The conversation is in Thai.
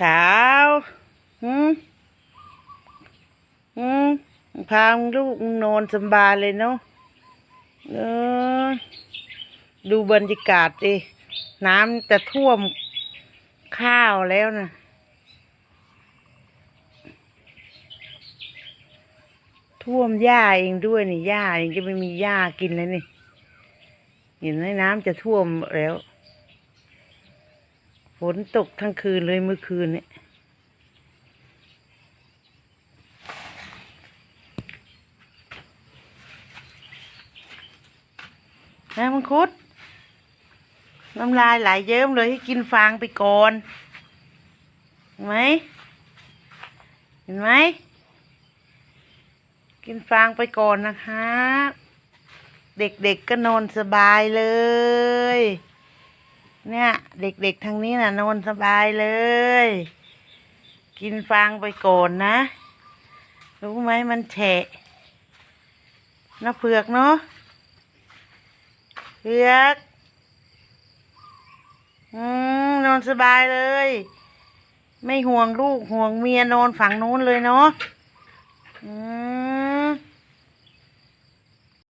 ขาวหืมหืมพาลูกนอนสบายเลยเนาะเออ ดูบรรยากาศดิน้ำจะท่วมข้าวแล้วนะท่วมหญ้าเองด้วยนี่หญ้าเองจะไม่มีหญ้ากินแล้วนี่เห็นไหมน้ำจะท่วมแล้ว ฝนตกทั้งคืนเลยเมื่อคืนเนี่ยนะมังคุด น้ำลายไหลเยิ้มเลยให้กินฟางไปก่อนเห็นไหมเห็นไหม กินฟางไปก่อนนะคะ เด็กๆก็นอนสบายเลย เนี่ย เด็กๆทางนี้น่ะ นอนสบายเลย กินฟางไปก่อนนะ รู้ไหมมันแฉะน้าเผือกเนาะเผือกอืมนอนสบายเลย ไม่ห่วงลูกห่วงเมียนอนฝั่งนู้นเลยเนาะ